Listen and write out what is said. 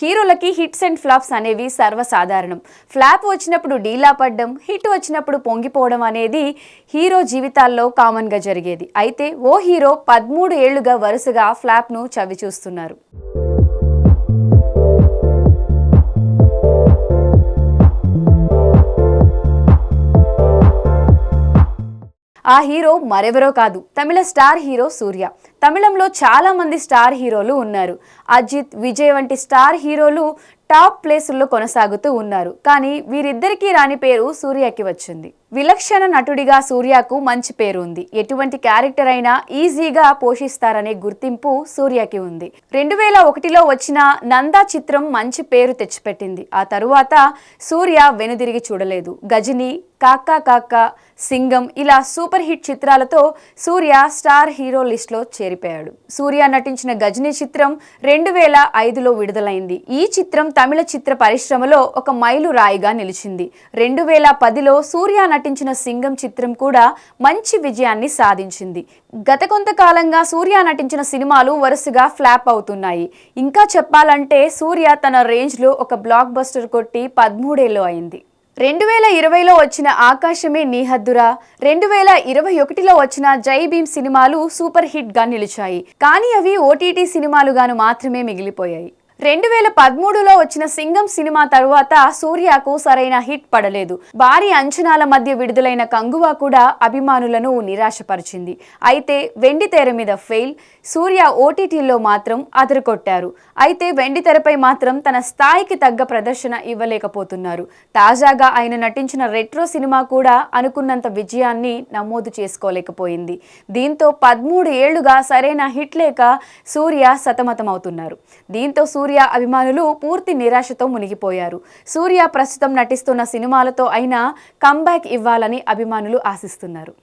హీరోలకి hits and flops అనేవి సర్వసాధారణం. ఫ్లాప్ వచ్చినప్పుడు డీలా పడ్డం హిట్ వచ్చినప్పుడు పొంగిపోవడం అనేది హీరో జీవితాల్లో కామన్గా జరిగేది. అయితే ఓ హీరో పదమూడు ఏళ్ళుగా వరుసగా ఫ్లాప్ను చవి ఆ హీరో మరెవరో కాదు. Tamil star hero Suriya. తమిళంలో చాలా మంది స్టార్ హీరోలు ఉన్నారు. అజిత్ విజయ్ వంటి స్టార్ హీరోలు టాప్ ప్లేసుల్లో కొనసాగుతూ ఉన్నారు. కానీ వీరిద్దరికీ రాని పేరు సూర్యకి వచ్చింది. విలక్షణ నటుడిగా సూర్యకు మంచి పేరు ఉంది ఎటువంటి క్యారెక్టర్ అయినా ఈజీగా పోషిస్తారనే గుర్తింపు సూర్యకి ఉంది. రెండు వేల ఒకటిలో వచ్చిన నందా చిత్రం మంచి పేరు తెచ్చిపెట్టింది. ఆ తరువాత సూర్య వెనుదిరిగి చూడలేదు. గజని కాకా కాకా సింగం ఇలా సూపర్ హిట్ చిత్రాలతో సూర్య స్టార్ హీరో లిస్ట్లో చేరిపోయాడు. సూర్య నటించిన గజని చిత్రం రెండు వేల ఐదులో విడుదలైంది. ఈ చిత్రం తమిళ చిత్ర పరిశ్రమలో ఒక మైలు రాయిగా నిలిచింది. రెండు వేల పదిలో సూర్య నటించిన సింగం చిత్రం కూడా మంచి విజయాన్ని సాధించింది. గత కొంతకాలంగా సూర్య నటించిన సినిమాలు వరుసగా ఫ్లాప్ అవుతున్నాయి. ఇంకా చెప్పాలంటే సూర్య తన రేంజ్లో ఒక బ్లాక్ బస్టర్ కొట్టి పదమూడేళ్ళు అయింది. రెండు వేల ఇరవైలో వచ్చిన ఆకాశమే నీహద్దురా రెండు వేల ఇరవై ఒకటిలో వచ్చిన జై భీమ్ సినిమాలు సూపర్ హిట్గా నిలిచాయి. కానీ అవి ఓటీటీ సినిమాలుగాను మాత్రమే మిగిలిపోయాయి. రెండు వేల పదమూడులో వచ్చిన సింగం సినిమా తరువాత సూర్యకు సరైన హిట్ పడలేదు. భారీ అంచనాల మధ్య విడుదలైన కంగువా కూడా అభిమానులను నిరాశపరిచింది. అయితే వెండి తెర మీద ఫెయిల్ సూర్య ఓటీటీలో మాత్రం అదరకొట్టారు అయితే వెండి తెరపై మాత్రం తన స్థాయికి తగ్గ ప్రదర్శన ఇవ్వలేకపోతున్నారు. తాజాగా ఆయన నటించిన రెట్రో సినిమా కూడా అనుకున్నంత విజయాన్ని నమోదు చేసుకోలేకపోయింది. దీంతో పదమూడు ఏళ్ళుగా సరైన హిట్ లేక సూర్య సతమతమవుతున్నారు. దీంతో సూర్య సూర్య అభిమానులు పూర్తి నిరాశతో మునిగిపోయారు. సూర్య ప్రస్తుతం నటిస్తున్న సినిమాలతో అయినా కంబ్యాక్ ఇవ్వాలని అభిమానులు ఆశిస్తున్నారు.